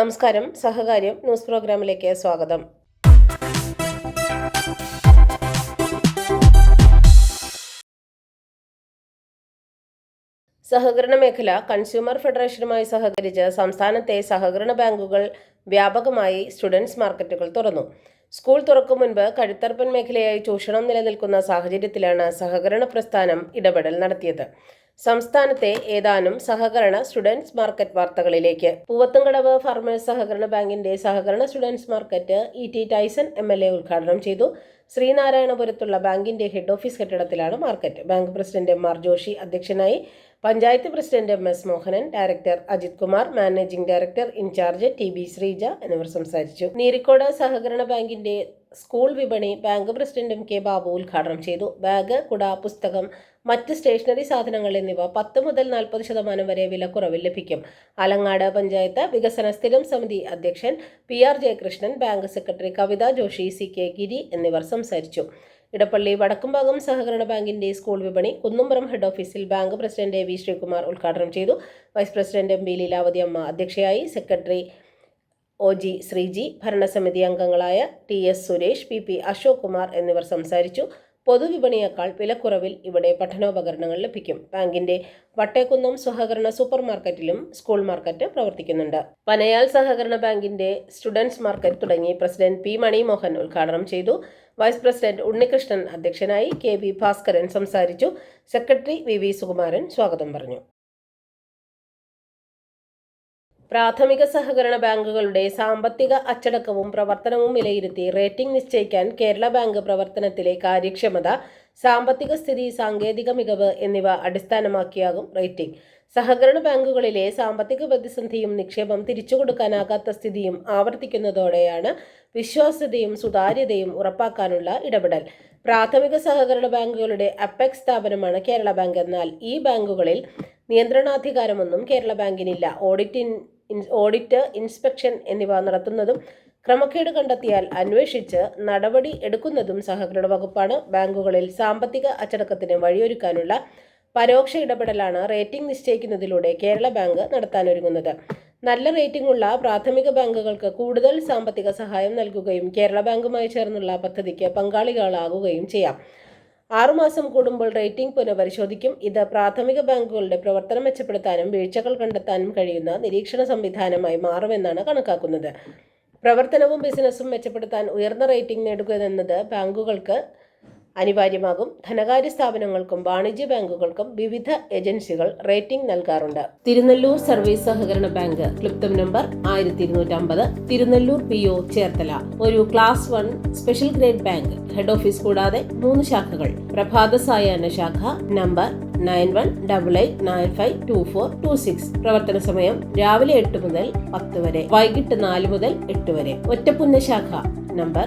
നമസ്കാരം. സഹകാര്യം ന്യൂസ് പ്രോഗ്രാമിലേക്ക് സ്വാഗതം. സഹകരണ മേഖല കൺസ്യൂമർ ഫെഡറേഷനുമായി സഹകരിച്ച് സംസ്ഥാനത്തെ സഹകരണ ബാങ്കുകൾ വ്യാപകമായി സ്റ്റുഡൻസ് മാർക്കറ്റുകൾ തുറന്നു. സ്കൂൾ തുറക്കും മുൻപ് കഴുത്തർപ്പൻ മേഖലയായി ചൂഷണം നിലനിൽക്കുന്ന സാഹചര്യത്തിലാണ് സഹകരണ പ്രസ്ഥാനം ഇടപെടൽ നടത്തിയത്. സംസ്ഥാനത്തെ ഏതാനും സഹകരണ സ്റ്റുഡൻസ് മാർക്കറ്റ് വാർത്തകളിലേക്ക്. പൂവത്തുംകടവ് ഫാർമേഴ്സ് സഹകരണ ബാങ്കിന്റെ സഹകരണ students market E T Taison M L A ഉദ്ഘാടനം ചെയ്തു. ശ്രീനാരായണപുരത്തുള്ള ബാങ്കിന്റെ head office കെട്ടിടത്തിലാണ് market. Bank president M R Joshi അധ്യക്ഷനായി. Panchayat president M S Mohanan director Ajith Kumar managing director in charge T B Sreeja എന്നിവർ സംസാരിച്ചു. നീരിക്കോട് സഹകരണ ബാങ്കിന്റെ school വിപണി ബാങ്ക് പ്രസിഡന്റും കെ ബാബു ഉദ്ഘാടനം ചെയ്തു. ബാഗ് കുട പുസ്തകം മറ്റ് സ്റ്റേഷനറി സാധനങ്ങൾ എന്നിവ പത്ത് മുതൽ നാൽപ്പത് ശതമാനം വരെ വിലക്കുറവിൽ ലഭിക്കും. ആലങ്ങാട് പഞ്ചായത്ത് വികസന സ്ഥിരം സമിതി അധ്യക്ഷൻ P R Jayakrishnan bank secretary Kavitha Joshi C K Giri എന്നിവർ സംസാരിച്ചു. ഇടപ്പള്ളി വടക്കുംഭാഗം സഹകരണ ബാങ്കിന്റെ സ്കൂൾ വിപണി കുന്നുംപുറം ഹെഡ് ഓഫീസിൽ ബാങ്ക് പ്രസിഡന്റ് വി ശ്രീകുമാർ ഉദ്ഘാടനം ചെയ്തു. Vice president M B Leelavathi Amma അധ്യക്ഷയായി. സെക്രട്ടറി ഒ ജി ശ്രീജി ഭരണസമിതി അംഗങ്ങളായ T S Suresh P P Ashok Kumar എന്നിവർ സംസാരിച്ചു. പൊതുവിപണിയേക്കാൾ വിലക്കുറവിൽ ഇവിടെ പഠനോപകരണങ്ങൾ ലഭിക്കും. ബാങ്കിന്റെ വട്ടേക്കുന്നം സഹകരണ സൂപ്പർ മാർക്കറ്റിലും സ്കൂൾ മാർക്കറ്റ് പ്രവർത്തിക്കുന്നുണ്ട്. പനയാൽ സഹകരണ ബാങ്കിന്റെ സ്റ്റുഡൻസ് മാർക്കറ്റ് തുടങ്ങി പ്രസിഡന്റ് പി മണിമോഹൻ ഉദ്ഘാടനം ചെയ്തു. വൈസ് പ്രസിഡന്റ് ഉണ്ണികൃഷ്ണൻ അധ്യക്ഷനായി കെ വി ഭാസ്കരൻ സംസാരിച്ചു. സെക്രട്ടറി വി വി സുകുമാരൻ സ്വാഗതം പറഞ്ഞു. പ്രാഥമിക സഹകരണ ബാങ്കുകളുടെ സാമ്പത്തിക അച്ചടക്കവും പ്രവർത്തനവും വിലയിരുത്തി റേറ്റിംഗ് നിശ്ചയിക്കാൻ കേരള ബാങ്ക് പ്രവർത്തനത്തിലെ കാര്യക്ഷമത സാമ്പത്തിക സ്ഥിതി സാങ്കേതിക മികവ് എന്നിവ അടിസ്ഥാനമാക്കിയാകും റേറ്റിംഗ്. സഹകരണ ബാങ്കുകളിലെ സാമ്പത്തിക പ്രതിസന്ധിയും നിക്ഷേപം തിരിച്ചുകൊടുക്കാനാകാത്ത സ്ഥിതിയും ആവർത്തിക്കുന്നതോടെയാണ് വിശ്വാസ്യതയും സുതാര്യതയും ഉറപ്പാക്കാനുള്ള ഇടപെടൽ. പ്രാഥമിക സഹകരണ ബാങ്കുകളുടെ അപ്പെക്സ് സ്ഥാപനമാണ് കേരള ബാങ്ക് എന്നാൽ ഈ ബാങ്കുകളിൽ നിയന്ത്രണാധികാരമൊന്നും കേരള ബാങ്കിനില്ല. ഓഡിറ്റ് ഓഡിറ്റ് ഇൻസ്പെക്ഷൻ എന്നിവ നടത്തുന്നതും ക്രമക്കേട് കണ്ടെത്തിയാൽ അന്വേഷിച്ച് നടപടി എടുക്കുന്നതും സഹകരണ വകുപ്പാണ്. ബാങ്കുകളിൽ സാമ്പത്തിക അച്ചടക്കത്തിന് വഴിയൊരുക്കാനുള്ള പരോക്ഷ ഇടപെടലാണ് റേറ്റിംഗ് നിശ്ചയിക്കുന്നതിലൂടെ കേരള ബാങ്ക് നടത്താനൊരുങ്ങുന്നത്. നല്ല റേറ്റിംഗ് ഉള്ള പ്രാഥമിക ബാങ്കുകൾക്ക് കൂടുതൽ സാമ്പത്തിക സഹായം നൽകുകയും കേരള ബാങ്കുമായി ചേർന്നുള്ള പദ്ധതിക്ക് പങ്കാളികളാകുകയും ചെയ്യാം. ആറുമാസം കൂടുമ്പോൾ റേറ്റിംഗ് പുനഃപരിശോധിക്കും. ഇത് പ്രാഥമിക ബാങ്കുകളുടെ പ്രവർത്തനം മെച്ചപ്പെടുത്താനും വീഴ്ചകൾ കണ്ടെത്താനും കഴിയുന്ന നിരീക്ഷണ സംവിധാനമായി മാറുമെന്നാണ് കണക്കാക്കുന്നത്. പ്രവർത്തനവും ബിസിനസ്സും മെച്ചപ്പെടുത്താൻ ഉയർന്ന റേറ്റിംഗ് നേടുക എന്നത് ബാങ്കുകൾക്ക് അനിവാര്യമാകും. ധനകാര്യ സ്ഥാപനങ്ങൾക്കും വാണിജ്യ ബാങ്കുകൾക്കും വിവിധ ഏജൻസികൾ റേറ്റിംഗ് നൽകാറുണ്ട്. തിരുനെല്ലൂർ സർവീസ് സഹകരണ ബാങ്ക് ക്ലിപ്തം നമ്പർ ആയിരത്തി ഇരുന്നൂറ്റമ്പത് തിരുനെല്ലൂർ പി ഒ ചേർത്തല. ഒരു class one special grade bank head office കൂടാതെ മൂന്ന് ശാഖകൾ. പ്രഭാത സായാഹ്ന ശാഖ number nine one double eight nine five two four two six. പ്രവർത്തന സമയം രാവിലെ എട്ട് മുതൽ പത്ത് വരെ വൈകിട്ട് നാല് മുതൽ എട്ട് വരെ. ഒറ്റപ്പുന്ന ശാഖ number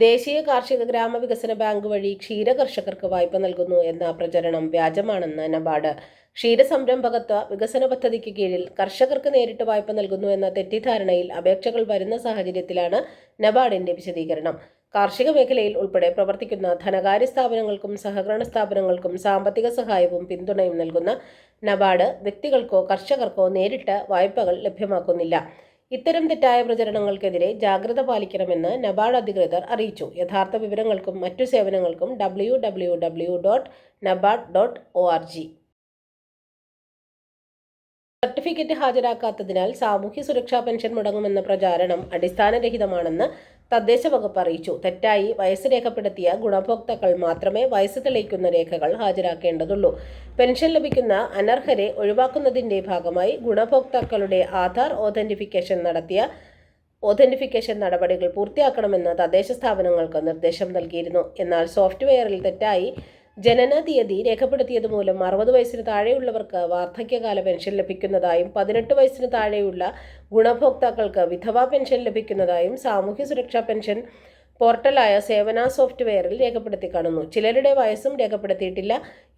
ദേശീയ കാർഷിക ഗ്രാമ വികസന ബാങ്ക് വഴി ക്ഷീര കർഷകർക്ക് വായ്പ നൽകുന്നു എന്ന പ്രചരണം വ്യാജമാണെന്ന് നബാർഡ്. ക്ഷീര സംരംഭകത്വ വികസന പദ്ധതിക്ക് കീഴിൽ കർഷകർക്ക് നേരിട്ട് വായ്പ നൽകുന്നു എന്ന തെറ്റിദ്ധാരണയിൽ അപേക്ഷകൾ വരുന്ന സാഹചര്യത്തിലാണ് നബാർഡിന്റെ വിശദീകരണം. കാർഷിക മേഖലയിൽ ഉൾപ്പെടെ പ്രവർത്തിക്കുന്ന ധനകാര്യ സ്ഥാപനങ്ങൾക്കും സഹകരണ സ്ഥാപനങ്ങൾക്കും സാമ്പത്തിക സഹായവും പിന്തുണയും നൽകുന്ന നബാർഡ് വ്യക്തികൾക്കോ കർഷകർക്കോ നേരിട്ട് വായ്പകൾ ലഭ്യമാക്കുന്നില്ല. ഇത്തരം തെറ്റായ പ്രചരണങ്ങൾക്കെതിരെ ജാഗ്രത പാലിക്കണമെന്ന് നബാർഡ് അധികൃതർ അറിയിച്ചു. യഥാർത്ഥ വിവരങ്ങൾക്കും മറ്റു സേവനങ്ങൾക്കും W W W dot NABARD dot O R G certificate ഹാജരാക്കാത്തതിനാൽ സാമൂഹ്യ സുരക്ഷാ പെൻഷൻ മുടങ്ങുമെന്ന പ്രചാരണം അടിസ്ഥാനരഹിതമാണെന്ന് തദ്ദേശ വകുപ്പ് അറിയിച്ചു. തെറ്റായി വയസ്സ് രേഖപ്പെടുത്തിയ ഗുണഭോക്താക്കൾ മാത്രമേ വയസ്സ് തെളിയിക്കുന്ന രേഖകൾ ഹാജരാക്കേണ്ടതുള്ളൂ. പെൻഷൻ ലഭിക്കുന്ന അനർഹരെ ഒഴിവാക്കുന്നതിന്റെ ഭാഗമായി ഗുണഭോക്താക്കളുടെ ആധാർ ഓതന്റിഫിക്കേഷൻ നടത്തിയ ഓതന്റിഫിക്കേഷൻ നടപടികൾ പൂർത്തിയാക്കണമെന്ന് തദ്ദേശ സ്ഥാപനങ്ങൾക്ക് നിർദ്ദേശം നൽകിയിരുന്നു. എന്നാൽ സോഫ്റ്റ്വെയറിൽ തെറ്റായി ജനന തീയതി രേഖപ്പെടുത്തിയത് മൂലം അറുപത് വയസ്സിന് താഴെയുള്ളവർക്ക് വാർദ്ധക്യകാല പെൻഷൻ ലഭിക്കുന്നതായും പതിനെട്ട് വയസ്സിന് താഴെയുള്ള ഗുണഭോക്താക്കൾക്ക് വിധവാ പെൻഷൻ ലഭിക്കുന്നതായും സാമൂഹ്യ സുരക്ഷാ പെൻഷൻ പോർട്ടലായ സേവന സോഫ്റ്റ്വെയറിൽ രേഖപ്പെടുത്തി കാണുന്നു. ചിലരുടെ വയസ്സും രേഖപ്പെടുത്തിയിട്ടില്ല.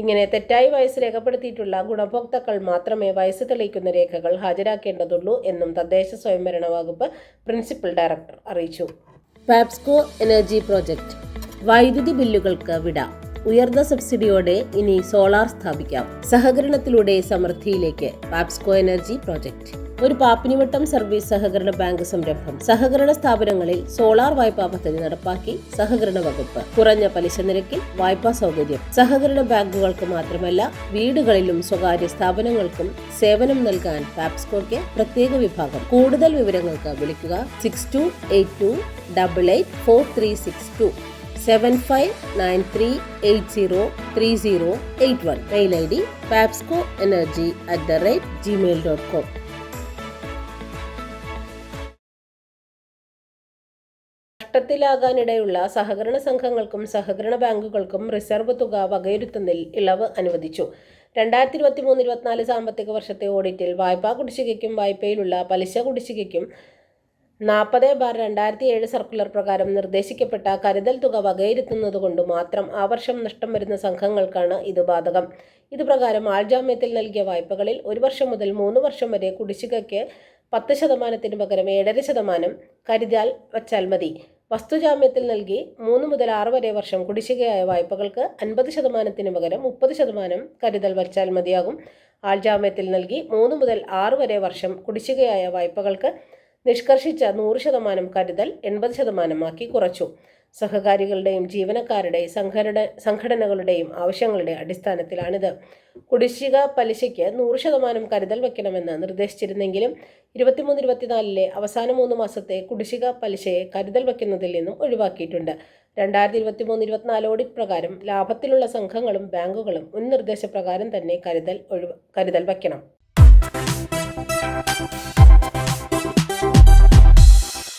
ഇങ്ങനെ തെറ്റായി വയസ്സ് രേഖപ്പെടുത്തിയിട്ടുള്ള ഗുണഭോക്താക്കൾ മാത്രമേ വയസ്സ് തെളിയിക്കുന്ന രേഖകൾ ഹാജരാക്കേണ്ടതുള്ളൂ എന്നും തദ്ദേശ സ്വയംഭരണ വകുപ്പ് പ്രിൻസിപ്പൽ ഡയറക്ടർ അറിയിച്ചു. പാപ്സ്കോ എനർജി പ്രോജക്റ്റ് വൈദ്യുതി ബില്ലുകൾക്ക് വിട. ഉയർന്ന സബ്സിഡിയോടെ ഇനി സോളാർ സ്ഥാപിക്കാം. സഹകരണത്തിലൂടെ സമൃദ്ധിയിലേക്ക് പാപ്സ്കോ എനർജി പ്രോജക്റ്റ്. ഒരു പാപ്പിനിവട്ടം സർവീസ് സഹകരണ ബാങ്ക് സംരംഭം. സഹകരണ സ്ഥാപനങ്ങളിൽ സോളാർ വായ്പാ പദ്ധതി നടപ്പാക്കി സഹകരണ വകുപ്പ്. കുറഞ്ഞ പലിശ നിരക്കിൽ വായ്പാ സൗകര്യം. സഹകരണ ബാങ്കുകൾക്ക് മാത്രമല്ല വീടുകളിലും സ്വകാര്യ സ്ഥാപനങ്ങൾക്കും സേവനം നൽകാൻ പാപ്സ്കോയ്ക്ക് പ്രത്യേക വിഭാഗം. കൂടുതൽ വിവരങ്ങൾക്ക് വിളിക്കുക six two eight two double eight four three six two seven five nine three eight zero three zero eight one mail I D Papsco energy at the rate Gmail dot com നഷ്ടത്തിലാകാനിടയുള്ള സഹകരണ സംഘങ്ങൾക്കും സഹകരണ ബാങ്കുകൾക്കും reserve തുക വകയിരുത്തുന്നതിൽ ഇളവ് അനുവദിച്ചു. രണ്ടായിരത്തി ഇരുപത്തി മൂന്ന് ഇരുപത്തിനാല് സാമ്പത്തിക വർഷത്തെ ഓഡിറ്റിൽ വായ്പാ കുടിശ്ശികയ്ക്കും വായ്പയിലുള്ള പലിശ കുടിശ്ശികയ്ക്കും നാൽപ്പത് ബാർ രണ്ടായിരത്തി ഏഴ് സർക്കുലർ പ്രകാരം നിർദ്ദേശിക്കപ്പെട്ട കരുതൽ തുക വകയിരുത്തുന്നതുകൊണ്ട് മാത്രം ആ വർഷം നഷ്ടം വരുന്ന സംഘങ്ങൾക്കാണ് ഇത് ബാധകം. ഇത് പ്രകാരം ആൾജാമ്യത്തിൽ നൽകിയ വായ്പകളിൽ ഒരു വർഷം മുതൽ മൂന്ന് വർഷം വരെ കുടിശ്ശികയ്ക്ക് പത്ത് ശതമാനത്തിന് പകരം ഏഴര ശതമാനം കരുതാൽ വച്ചാൽ മതി. വസ്തുജാമ്യത്തിൽ നൽകി മൂന്ന് മുതൽ ആറ് വരെ വർഷം കുടിശ്ശികയായ വായ്പകൾക്ക് അൻപത് ശതമാനത്തിന് പകരം മുപ്പത് ശതമാനം കരുതൽ വച്ചാൽ മതിയാകും. ആൾജാമ്യത്തിൽ നൽകി മൂന്ന് മുതൽ ആറ് വരെ വർഷം കുടിശ്ശികയായ വായ്പകൾക്ക് നിഷ്കർഷിച്ച നൂറ് ശതമാനം കരുതൽ എൺപത് ശതമാനമാക്കി കുറച്ചു. സഹകാരികളുടെയും ജീവനക്കാരുടെയും സംഘടന സംഘടനകളുടെയും ആവശ്യങ്ങളുടെ അടിസ്ഥാനത്തിലാണിത്. കുടിശ്ശിക പലിശയ്ക്ക് നൂറ് ശതമാനം കരുതൽ വയ്ക്കണമെന്ന് നിർദ്ദേശിച്ചിരുന്നെങ്കിലും ഇരുപത്തിമൂന്ന് ഇരുപത്തിനാലിലെ അവസാന മൂന്ന് മാസത്തെ കുടിശ്ശിക പലിശയെ കരുതൽ വയ്ക്കുന്നതിൽ നിന്നും ഒഴിവാക്കിയിട്ടുണ്ട്. രണ്ടായിരത്തി ഇരുപത്തിമൂന്ന് ഇരുപത്തിനാല് ഓഡിറ്റ് പ്രകാരം ലാഭത്തിലുള്ള സംഘങ്ങളും ബാങ്കുകളും മുൻനിർദ്ദേശപ്രകാരം തന്നെ കരുതൽ ഒഴിവ് കരുതൽ വയ്ക്കണം